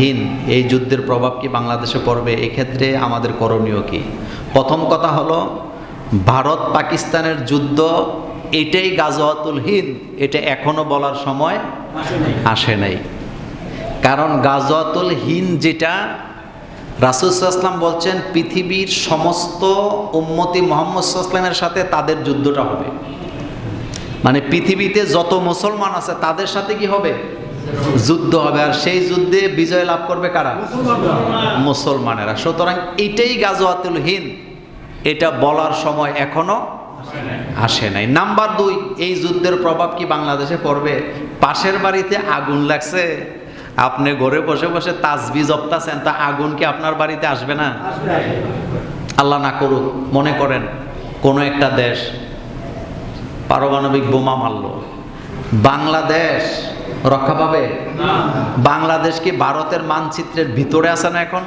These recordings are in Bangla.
হিন এই যুদ্ধের প্রভাব কি বাংলাদেশে পড়বে? এক্ষেত্রে আমাদের করণীয় কি? প্রথম কথা হলো, ভারত পাকিস্তানের যুদ্ধ, এটাই গাজওয়াতুল হিন্দ। এটা এখনও বলার সময় আসে নাই। কারণ গাজওয়াতুল হিন্দ যেটা রাসুসাল্লাম বলছেন, পৃথিবীর সমস্ত উম্মতি মোহাম্মদ সাল্লামের সাথে তাদের যুদ্ধটা হবে। মানে পৃথিবীতে যত মুসলমান আছে, তাদের সাথে কি হবে? যুদ্ধ হবে আর সেই যুদ্ধে বিজয় লাভ করবে কারা? মুসলমানেরা। সুতরাং এটাই গাজওয়াতুল হিন্দ। এটা বলার সময় এখনও আসে নাই। নাম্বার দুই এই যুদ্ধের প্রভাব কি বাংলাদেশে পড়বে? পাশের বাড়িতে আগুন লাগছে। আপনি ঘরে বসে বসে তাজবি জপতাছেন তা আগুন কি আপনার বাড়িতে আসবে না? আল্লাহ না করুক মনে করেন কোনো একটা দেশ পারমাণবিক বোমা মারল। বাংলাদেশ রক্ষা পাবে? বাংলাদেশ কি ভারতের মানচিত্রের ভিতরে আছে না এখন?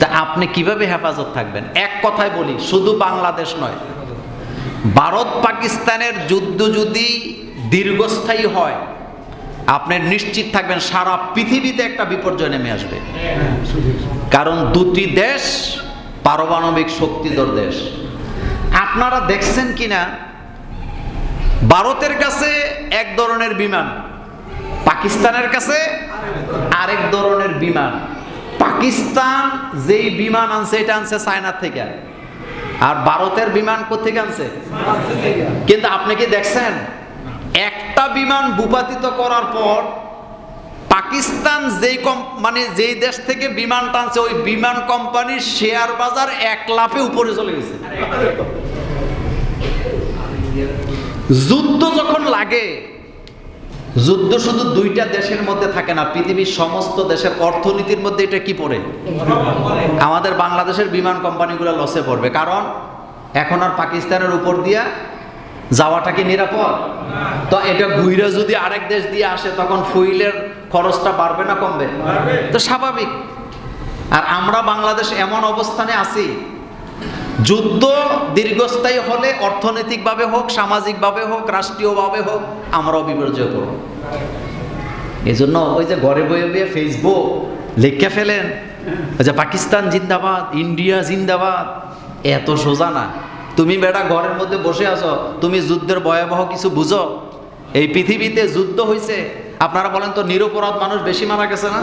তা আপনি কীভাবে হেফাজত থাকবেন? এক কথায় বলি, শুধু বাংলাদেশ নয়, ভারত পাকিস্তানের যুদ্ধ যদি দীর্ঘস্থায়ী হয়, আপনি নিশ্চিত থাকবেন সারা পৃথিবীতে একটা বিপর্যয় নেমে আসবে। কারণ দুটি দেশ পারমাণবিক শক্তিধর দেশ। আপনারা দেখছেন কিনা ভারতের কাছে এক ধরনের বিমান, পাকিস্তানের কাছে আরেক ধরনের বিমান। পাকিস্তান যেই বিমান আনছে, এটা আনছে চায়নার থেকে। আর ভারতের বিমান কোথেকে আনছে? কিন্তু আপনি কি দেখছেন? একটা বিমান ভূপাতিত করার পর পাকিস্তান যেই কম মানে যেই দেশ থেকে বিমান টানছে, ওই বিমান কোম্পানির শেয়ার বাজার এক লাফে উপরে চলে গেছে। যুদ্ধ যখন লাগে, যুদ্ধ শুধু দুইটা দেশের মধ্যে থাকে না, পৃথিবীর সমস্ত দেশের অর্থনীতির মধ্যে এটা কি পড়ে? আমাদের বাংলাদেশের বিমান কোম্পানিগুলো লসে পড়বে। কারণ এখন আর পাকিস্তানের উপর দিয়া যাওয়াটা কি নিরাপদ? তো এটা ঘুরে যদি আরেক দেশ দিয়ে আসে, তখন ফুইলের খরচটা বাড়বে না কমবে? তো স্বাভাবিক। আর আমরা বাংলাদেশ এমন অবস্থানে আছি যুদ্ধ দীর্ঘস্থায়ী হলে অর্থনৈতিকভাবে হোক, সামাজিকভাবে হোক, রাষ্ট্রীয়ভাবে হোক, আমরাও বিপর্যয় পড়ব। এই জন্য ওই যে ঘরে বয়ে বয়ে ফেসবুক লিখে ফেলেন যে পাকিস্তান জিন্দাবাদ, ইন্ডিয়া জিন্দাবাদ, এত সোজা না। তুমি বেটা ঘরের মধ্যে বসে আছো, তুমি যুদ্ধের ভয়াবহ কিছু বুঝো? এই পৃথিবীতে যুদ্ধ হয়েছে আপনারা বলেন তো নিরপরাধ মানুষ বেশি মারা গেছে না?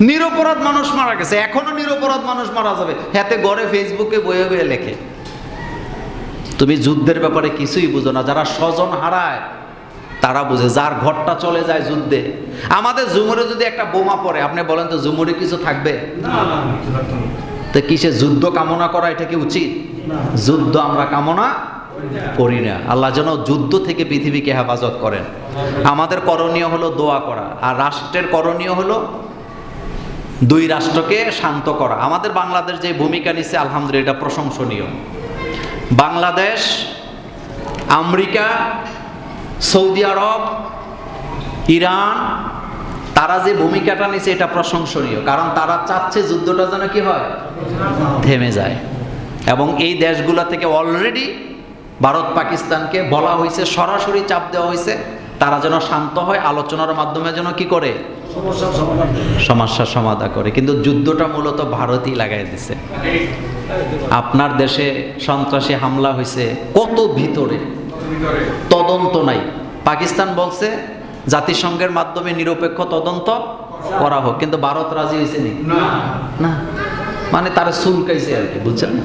নিরপরাধ মানুষ মারা গেছে এখনও নিরপরাধ মানুষ মারা যাবে। হাতে গড়ে ফেসবুকে বয়ে বয়ে লেখে। তুমি যুদ্ধের ব্যাপারে কিছুই বুঝো না যারা স্বজন হারায় তারা বুঝে যার ঘরটা চলে যায় যুদ্ধে। আমাদের জুমুরে যদি একটা বোমা পড়ে আপনি বলেন তো জুমুরে কিছু থাকবে? তো কিসে যুদ্ধ কামনা করা এটা কি উচিত? যুদ্ধ আমরা কামনা করি না। আল্লাহ যেন যুদ্ধ থেকে পৃথিবীকে হেফাজত করেন। আমাদের করণীয় হলো দোয়া করা আর রাষ্ট্রের করণীয় হলো দুই রাষ্ট্রকে শান্ত করা। আমাদের বাংলাদেশ যে ভূমিকা নিচ্ছে আলহামদুলিল্লাহ, এটা প্রশংসনীয়। Bangladesh, America, Saudi Arab, Iran, তারা যে ভূমিকাটা নিচ্ছে এটা প্রশংসনীয়। কারণ তারা চাচ্ছে যুদ্ধটা যেন কি হয়? থেমে যায়। এবং এই দেশগুলো থেকে অলরেডি ভারত পাকিস্তানকে বলা হয়েছে সরাসরি চাপ দেওয়া হয়েছে তারা যেন শান্ত হয়, আলোচনার মাধ্যমে যেন কি করে? সমস্যার সমাধান করে। কিন্তু যুদ্ধটা মূলত ভারতই লাগাই দিছে। আপনার দেশে সন্ত্রাসী হামলা হয়েছে কত ভিতরে? তদন্ত নাই। পাকিস্তান বলছে জাতিসংঘের মাধ্যমে নিরপেক্ষ তদন্ত করা হোক কিন্তু ভারত রাজি হয়েছে নি। না। মানে তারা চুলকাইছে আর কি বুঝছেন? না